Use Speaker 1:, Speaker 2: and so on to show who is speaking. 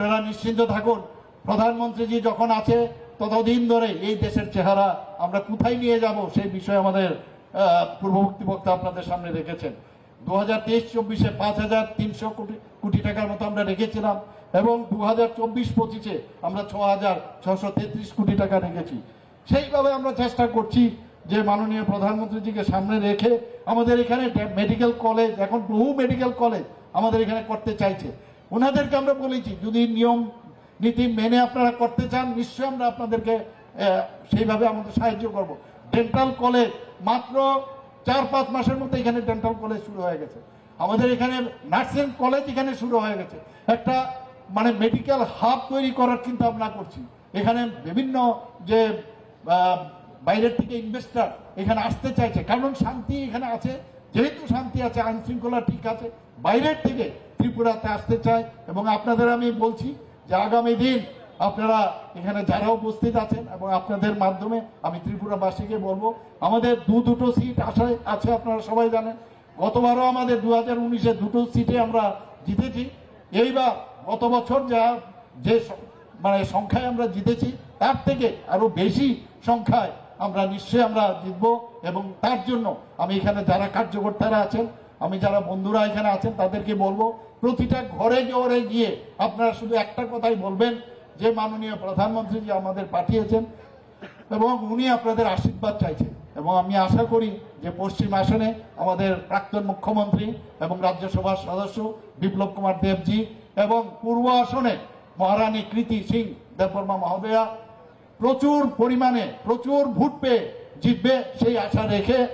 Speaker 1: আপনারা নিশ্চিন্ত থাকুন, প্রধানমন্ত্রীজি যখন আছে, ততদিন ধরে এই দেশের চেহারা আমরা কোথায় নিয়ে যাব সেই বিষয়ে আমাদের পূর্ববর্তী বক্তা আপনাদের সামনে রেখেছেন। দু হাজার তেইশ, চব্বিশে পাঁচ হাজার তিনশো কোটি কোটি টাকার মতো আমরা রেখেছিলাম এবং দু হাজার চব্বিশ, পঁচিশে আমরা ছ হাজার ছশো তেত্রিশ কোটি টাকা রেখেছি। সেইভাবে আমরা চেষ্টা করছি যে মাননীয় প্রধানমন্ত্রীজিকে সামনে রেখে আমাদের এখানে মেডিকেল কলেজ এখন বহু মেডিকেল কলেজ আমাদের এখানে করতে চাইছে। ওনাদেরকে আমরা বলেছি, যদি নিয়ম, নীতি মেনে আপনারা করতে চান, নিশ্চয়ই আমরা আপনাদেরকে সেইভাবে আমাদের সাহায্য করব। ডেন্টাল কলেজ মাত্র চার পাঁচ মাসের মধ্যে এখানে ডেন্টাল কলেজ শুরু হয়ে গেছে। আমাদের এখানে নার্সিং কলেজ এখানে শুরু হয়ে গেছে। একটা মানে মেডিকেল হাব তৈরি করার চিন্তা ভাবনা করছি। এখানে বিভিন্ন যে বাইরের থেকে ইনভেস্টার এখানে আসতে চাইছে, কারণ শান্তি এখানে আছে। যেহেতু শান্তি আছে, আইন শৃঙ্খলা ঠিক আছে, বাইরের থেকে ত্রিপুরাতে আসতে চায় এবং আপনাদের আমি বলছি যে আগামী দিন আপনারা এখানে যারা উপস্থিত আছেন এবং আপনাদের মাধ্যমে আমি ত্রিপুরাবাসীকে বলব, আমাদের দু দুটো সিট আশায় আছে, আপনারা সবাই জানেন। গতবারও আমাদের দু হাজার উনিশে দুটো সিটে আমরা জিতেছি। এইবার গত বছর যা, যে মানে সংখ্যায় আমরা জিতেছি, তার থেকে আরও বেশি সংখ্যায় আমরা নিশ্চয়ই আমরা জিতব এবং তার জন্য আমি এখানে যারা কার্যকর্তারা আছেন, আমি যারা বন্ধুরা এখানে আছেন তাদেরকে বলব, প্রতিটা ঘরে ঘরে গিয়ে আপনারা শুধু একটা কথাই বলবেন, যে মাননীয় প্রধানমন্ত্রী যে আমাদের পাঠিয়েছেন এবং উনি আপনাদের আশীর্বাদ চাইছেন। এবং আমি আশা করি যে পশ্চিম আসনে আমাদের প্রাক্তন মুখ্যমন্ত্রী এবং রাজ্যসভার সদস্য বিপ্লব কুমার দেবজি এবং পূর্ব আসনে মহারানী কৃতি সিং দেববর্মা মহোদয়া প্রচুর পরিমাণে প্রচুর ভোট পেয়ে জিতবে সেই আশা রেখে